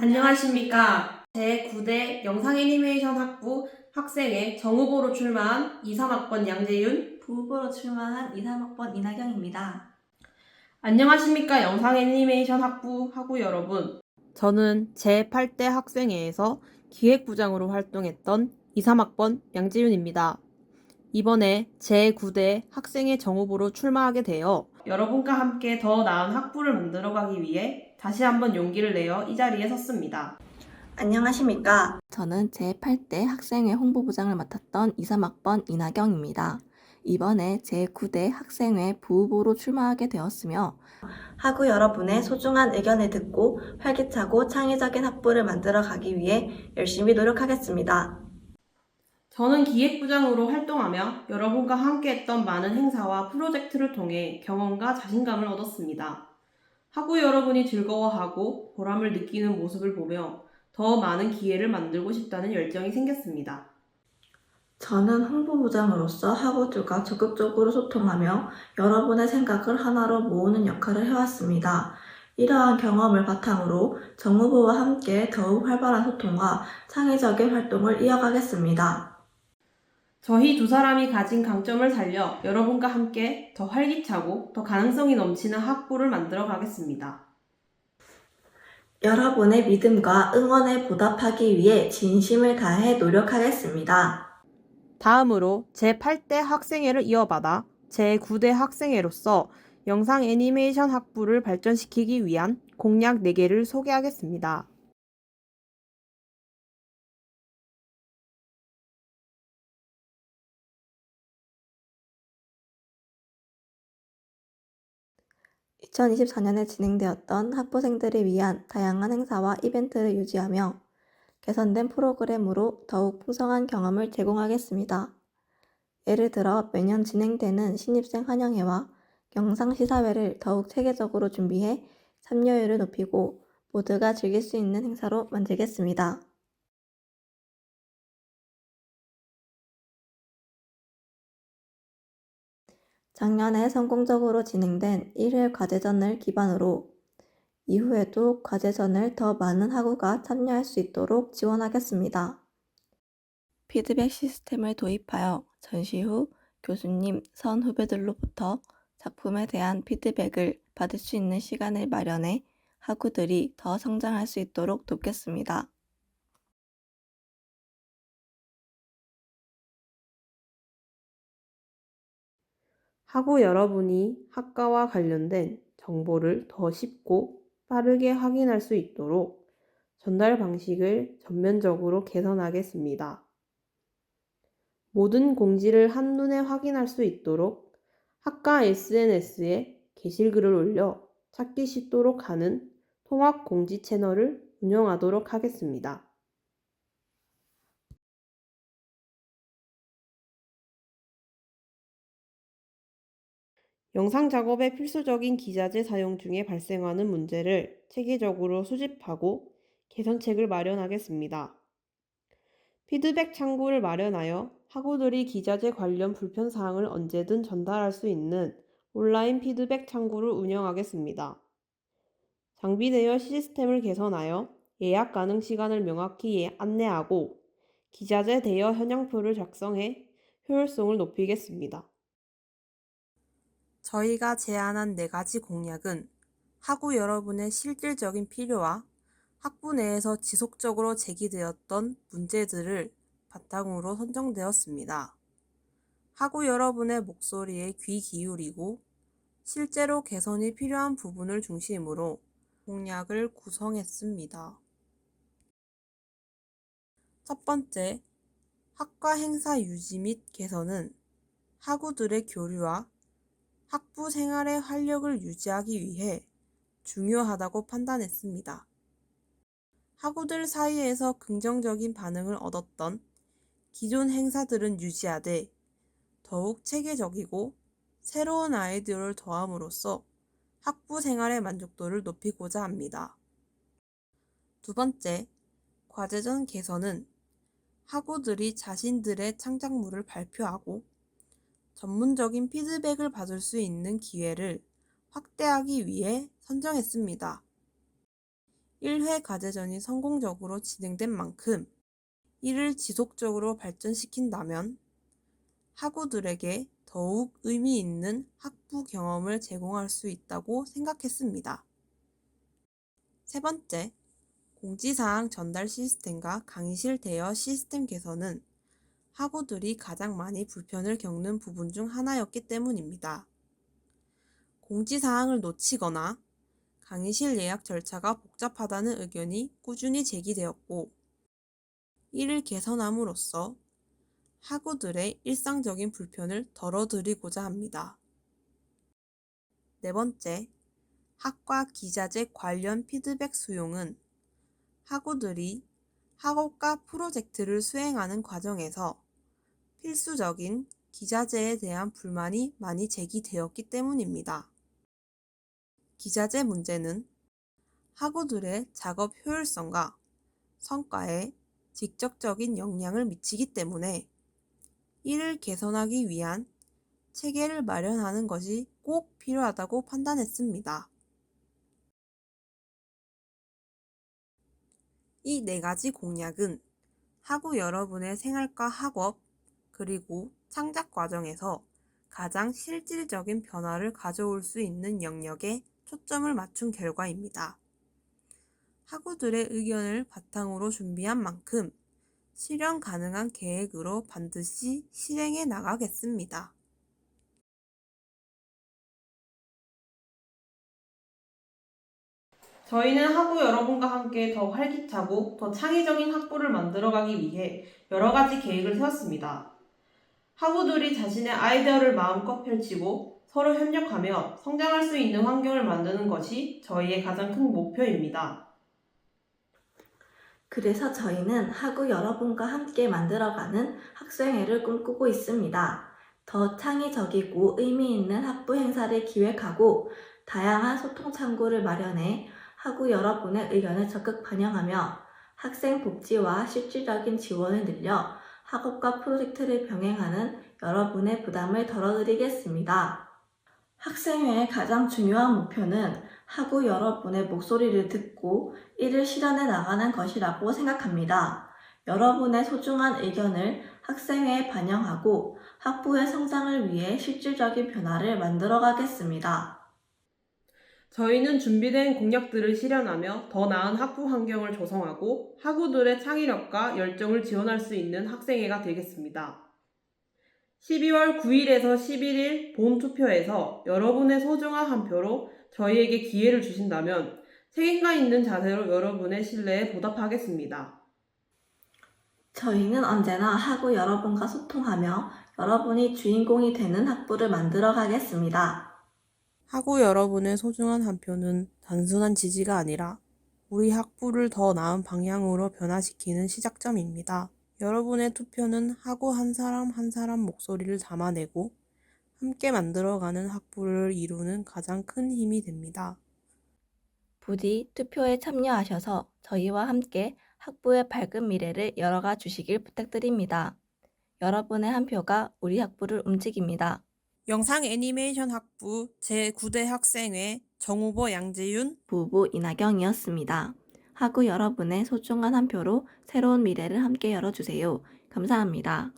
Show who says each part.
Speaker 1: 안녕하십니까. 제9대 영상 애니메이션 학부 학생회 정후보로 출마한 2, 3학번 양재윤.
Speaker 2: 부후보로 출마한 2, 3학번 이나경입니다.
Speaker 1: 안녕하십니까. 영상 애니메이션 학부 학우 여러분. 저는 제8대 학생회에서 기획부장으로 활동했던 2, 3학번 양재윤입니다. 이번에 제9대 학생회 정후보로 출마하게 되어 여러분과 함께 더 나은 학부를 만들어가기 위해 다시 한번 용기를 내어 이 자리에 섰습니다.
Speaker 2: 안녕하십니까.
Speaker 3: 저는 제8대 학생회 홍보부장을 맡았던 2, 3학번 이나경입니다. 이번에 제9대 학생회 부후보로 출마하게 되었으며
Speaker 2: 하구 여러분의 소중한 의견을 듣고 활기차고 창의적인 학부를 만들어 가기 위해 열심히 노력하겠습니다.
Speaker 1: 저는 기획부장으로 활동하며 여러분과 함께했던 많은 행사와 프로젝트를 통해 경험과 자신감을 얻었습니다. 학우 여러분이 즐거워하고 보람을 느끼는 모습을 보며 더 많은 기회를 만들고 싶다는 열정이 생겼습니다.
Speaker 2: 저는 홍보부장으로서 학우들과 적극적으로 소통하며 여러분의 생각을 하나로 모으는 역할을 해왔습니다. 이러한 경험을 바탕으로 정후보와 함께 더욱 활발한 소통과 창의적인 활동을 이어가겠습니다.
Speaker 1: 저희 두 사람이 가진 강점을 살려 여러분과 함께 더 활기차고 더 가능성이 넘치는 학부를 만들어 가겠습니다.
Speaker 2: 여러분의 믿음과 응원에 보답하기 위해 진심을 다해 노력하겠습니다.
Speaker 1: 다음으로 제8대 학생회를 이어받아 제9대 학생회로서 영상 애니메이션 학부를 발전시키기 위한 공약 4개를 소개하겠습니다.
Speaker 3: 2024년에 진행되었던 학부생들을 위한 다양한 행사와 이벤트를 유지하며 개선된 프로그램으로 더욱 풍성한 경험을 제공하겠습니다. 예를 들어 매년 진행되는 신입생 환영회와 영상 시사회를 더욱 체계적으로 준비해 참여율을 높이고 모두가 즐길 수 있는 행사로 만들겠습니다. 작년에 성공적으로 진행된 1회 과제전을 기반으로 이후에도 과제전을 더 많은 학우가 참여할 수 있도록 지원하겠습니다. 피드백 시스템을 도입하여 전시 후 교수님, 선 후배들로부터 작품에 대한 피드백을 받을 수 있는 시간을 마련해 학우들이 더 성장할 수 있도록 돕겠습니다.
Speaker 1: 학우 여러분이 학과와 관련된 정보를 더 쉽고 빠르게 확인할 수 있도록 전달 방식을 전면적으로 개선하겠습니다. 모든 공지를 한눈에 확인할 수 있도록 학과 SNS에 게시글을 올려 찾기 쉽도록 하는 통합 공지 채널을 운영하도록 하겠습니다. 영상 작업에 필수적인 기자재 사용 중에 발생하는 문제를 체계적으로 수집하고 개선책을 마련하겠습니다. 피드백 창구를 마련하여 학우들이 기자재 관련 불편 사항을 언제든 전달할 수 있는 온라인 피드백 창구를 운영하겠습니다. 장비 대여 시스템을 개선하여 예약 가능 시간을 명확히 예- 안내하고 기자재 대여 현황표를 작성해 효율성을 높이겠습니다. 저희가 제안한 네 가지 공약은 학우 여러분의 실질적인 필요와 학부 내에서 지속적으로 제기되었던 문제들을 바탕으로 선정되었습니다. 학우 여러분의 목소리에 귀 기울이고 실제로 개선이 필요한 부분을 중심으로 공약을 구성했습니다. 첫 번째, 학과 행사 유지 및 개선은 학우들의 교류와 학부 생활의 활력을 유지하기 위해 중요하다고 판단했습니다. 학우들 사이에서 긍정적인 반응을 얻었던 기존 행사들은 유지하되 더욱 체계적이고 새로운 아이디어를 더함으로써 학부 생활의 만족도를 높이고자 합니다. 두 번째, 과제전 개선은 학우들이 자신들의 창작물을 발표하고 전문적인 피드백을 받을 수 있는 기회를 확대하기 위해 선정했습니다. 1회 과제전이 성공적으로 진행된 만큼 이를 지속적으로 발전시킨다면 학우들에게 더욱 의미 있는 학부 경험을 제공할 수 있다고 생각했습니다. 세 번째, 공지사항 전달 시스템과 강의실 대여 시스템 개선은 학우들이 가장 많이 불편을 겪는 부분 중 하나였기 때문입니다. 공지사항을 놓치거나 강의실 예약 절차가 복잡하다는 의견이 꾸준히 제기되었고, 이를 개선함으로써 학우들의 일상적인 불편을 덜어드리고자 합니다. 네 번째, 학과 기자재 관련 피드백 수용은 학우들이 학업과 프로젝트를 수행하는 과정에서 필수적인 기자재에 대한 불만이 많이 제기되었기 때문입니다. 기자재 문제는 학우들의 작업 효율성과 성과에 직접적인 영향을 미치기 때문에 이를 개선하기 위한 체계를 마련하는 것이 꼭 필요하다고 판단했습니다. 이 네 가지 공약은 학우 여러분의 생활과 학업, 그리고 창작 과정에서 가장 실질적인 변화를 가져올 수 있는 영역에 초점을 맞춘 결과입니다. 학우들의 의견을 바탕으로 준비한 만큼 실현 가능한 계획으로 반드시 실행해 나가겠습니다. 저희는 학우 여러분과 함께 더 활기차고 더 창의적인 학부를 만들어가기 위해 여러 가지 계획을 세웠습니다. 학우들이 자신의 아이디어를 마음껏 펼치고 서로 협력하며 성장할 수 있는 환경을 만드는 것이 저희의 가장 큰 목표입니다.
Speaker 2: 그래서 저희는 학우 여러분과 함께 만들어가는 학생회를 꿈꾸고 있습니다. 더 창의적이고 의미 있는 학부 행사를 기획하고 다양한 소통 창구를 마련해 학우 여러분의 의견을 적극 반영하며 학생 복지와 실질적인 지원을 늘려 학업과 프로젝트를 병행하는 여러분의 부담을 덜어드리겠습니다. 학생회의 가장 중요한 목표는 학우 여러분의 목소리를 듣고 이를 실현해 나가는 것이라고 생각합니다. 여러분의 소중한 의견을 학생회에 반영하고 학부의 성장을 위해 실질적인 변화를 만들어 가겠습니다.
Speaker 1: 저희는 준비된 공약들을 실현하며 더 나은 학부 환경을 조성하고 학우들의 창의력과 열정을 지원할 수 있는 학생회가 되겠습니다. 12월 9일에서 11일 본 투표에서 여러분의 소중한 한 표로 저희에게 기회를 주신다면 책임감 있는 자세로 여러분의 신뢰에 보답하겠습니다.
Speaker 2: 저희는 언제나 학우 여러분과 소통하며 여러분이 주인공이 되는 학부를 만들어 가겠습니다.
Speaker 1: 학우 여러분의 소중한 한 표는 단순한 지지가 아니라 우리 학부를 더 나은 방향으로 변화시키는 시작점입니다. 여러분의 투표는 학우 한 사람 한 사람 목소리를 담아내고 함께 만들어가는 학부를 이루는 가장 큰 힘이 됩니다.
Speaker 3: 부디 투표에 참여하셔서 저희와 함께 학부의 밝은 미래를 열어가 주시길 부탁드립니다. 여러분의 한 표가 우리 학부를 움직입니다.
Speaker 1: 영상 애니메이션 학부 제9대 학생회 정후보 양재윤
Speaker 3: 부부 이나경이었습니다. 학우 여러분의 소중한 한 표로 새로운 미래를 함께 열어주세요. 감사합니다.